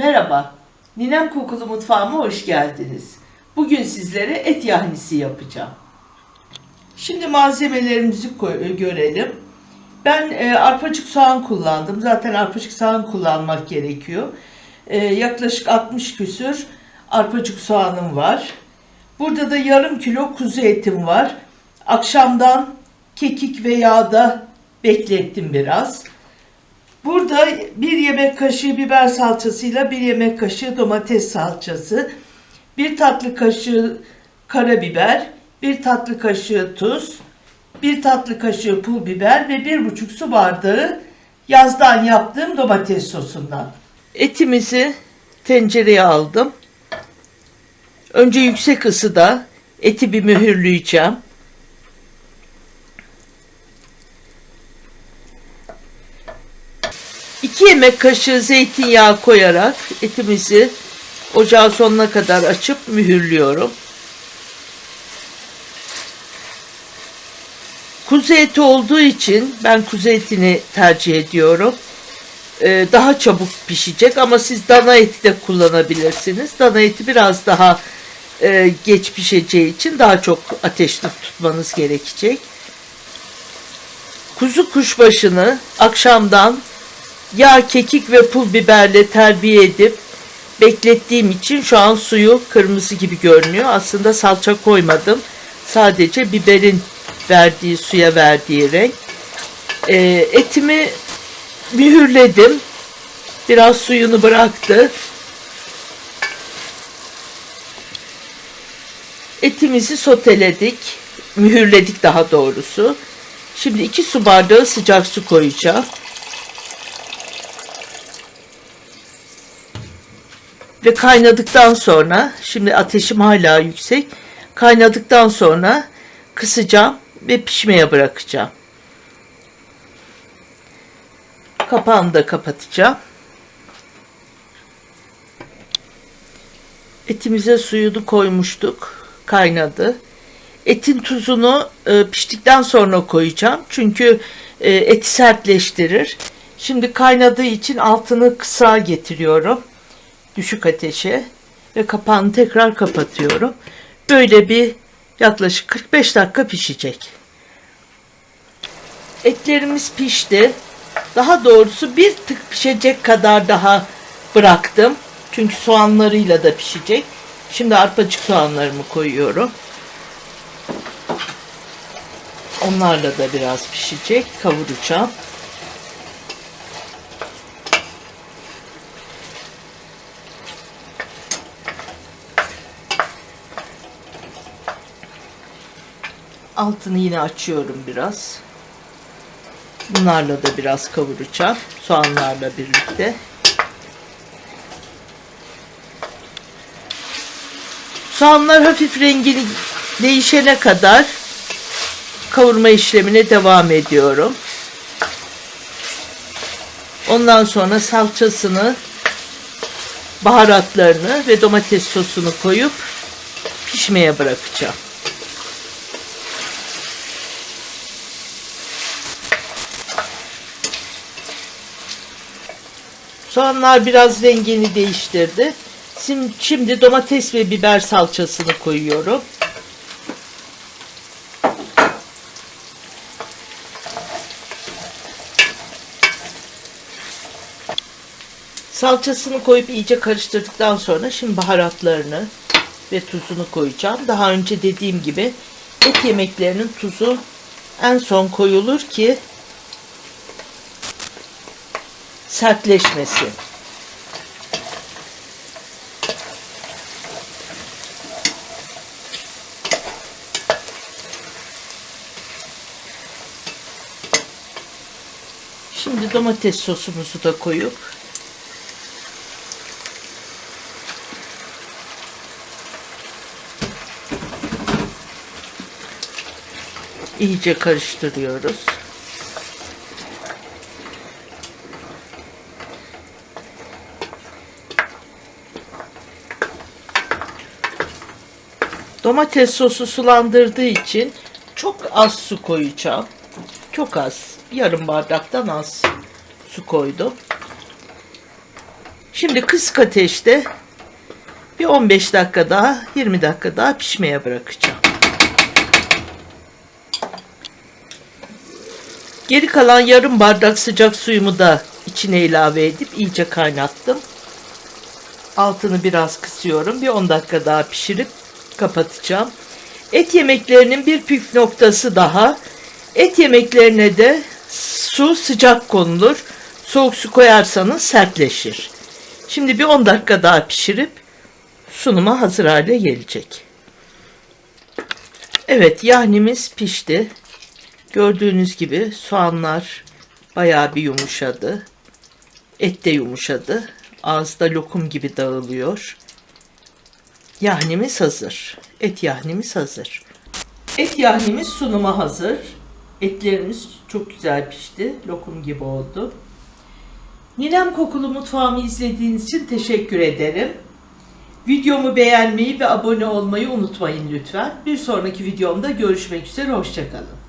Merhaba, Ninem Kokulu Mutfağıma hoş geldiniz. Bugün sizlere et yahnisi yapacağım. Şimdi malzemelerimizi koy- görelim. Ben e, arpacık soğan kullandım. Zaten arpacık soğan kullanmak gerekiyor. E, yaklaşık 60 küsür arpacık soğanım var. Burada da yarım kilo kuzu etim var. Akşamdan kekik ve yağda beklettim biraz. Burada bir yemek kaşığı biber salçasıyla bir yemek kaşığı domates salçası, bir tatlı kaşığı karabiber, bir tatlı kaşığı tuz, bir tatlı kaşığı pul biber ve bir buçuk su bardağı yazdan yaptığım domates sosundan. Etimizi tencereye aldım. Önce yüksek ısıda eti bir mühürleyeceğim. İki yemek kaşığı zeytinyağı koyarak etimizi ocağın sonuna kadar açıp mühürlüyorum. Kuzu eti olduğu için ben kuzu etini tercih ediyorum. Ee, daha çabuk pişecek ama siz dana eti de kullanabilirsiniz. Dana eti biraz daha e, geç pişeceği için daha çok ateşte tutmanız gerekecek. Kuzu kuşbaşını akşamdan yağ, kekik ve pul biberle terbiye edip beklettiğim için şu an suyu kırmızı gibi görünüyor. Aslında salça koymadım. Sadece biberin verdiği suya verdiği renk. Ee, etimi mühürledim. Biraz suyunu bıraktı. Etimizi soteledik. Mühürledik daha doğrusu. Şimdi iki su bardağı sıcak su koyacağım. Ve kaynadıktan sonra, şimdi ateşim hala yüksek. Kaynadıktan sonra kısacağım ve pişmeye bırakacağım. Kapağını da kapatacağım. Etimize suyunu koymuştuk. Kaynadı. Etin tuzunu e, piştikten sonra koyacağım. Çünkü e, eti sertleştirir. Şimdi kaynadığı için altını kısa getiriyorum. Düşük ateşe ve kapağını tekrar kapatıyorum. Böyle bir yaklaşık 45 dakika pişecek. Etlerimiz pişti. Daha doğrusu bir tık pişecek kadar daha bıraktım. Çünkü soğanlarıyla da pişecek. Şimdi arpacık soğanlarımı koyuyorum. Onlarla da biraz pişecek. Kavuracağım. Altını yine açıyorum biraz. Bunlarla da biraz kavuracağım. Soğanlarla birlikte. Soğanlar hafif rengini değişene kadar kavurma işlemine devam ediyorum. Ondan sonra salçasını, baharatlarını ve domates sosunu koyup pişmeye bırakacağım. Soğanlar biraz rengini değiştirdi. Şimdi, şimdi domates ve biber salçasını koyuyorum. Salçasını koyup iyice karıştırdıktan sonra şimdi baharatlarını ve tuzunu koyacağım. Daha önce dediğim gibi et yemeklerinin tuzu en son koyulur ki sertleşmesin. Şimdi domates sosumuzu da koyup iyice karıştırıyoruz. Domates sosu sulandırdığı için çok az su koyacağım. Çok az. Yarım bardaktan az su koydum. Şimdi kısık ateşte bir 15 dakika daha 20 dakika daha pişmeye bırakacağım. Geri kalan yarım bardak sıcak suyumu da içine ilave edip iyice kaynattım. Altını biraz kısıyorum. Bir 10 dakika daha pişirip kapatacağım. Et yemeklerinin bir püf noktası daha. Et yemeklerine de su sıcak konulur. Soğuk su koyarsanız sertleşir. Şimdi bir 10 dakika daha pişirip sunuma hazır hale gelecek. Evet yahnimiz pişti. Gördüğünüz gibi soğanlar bayağı bir yumuşadı. Et de yumuşadı. Ağızda lokum gibi dağılıyor. Yahnimiz hazır. Et yahnimiz hazır. Et yahnimiz sunuma hazır. Etlerimiz çok güzel pişti. Lokum gibi oldu. Ninem Kokulu Mutfağımı izlediğiniz için teşekkür ederim. Videomu beğenmeyi ve abone olmayı unutmayın lütfen. Bir sonraki videomda görüşmek üzere. Hoşçakalın.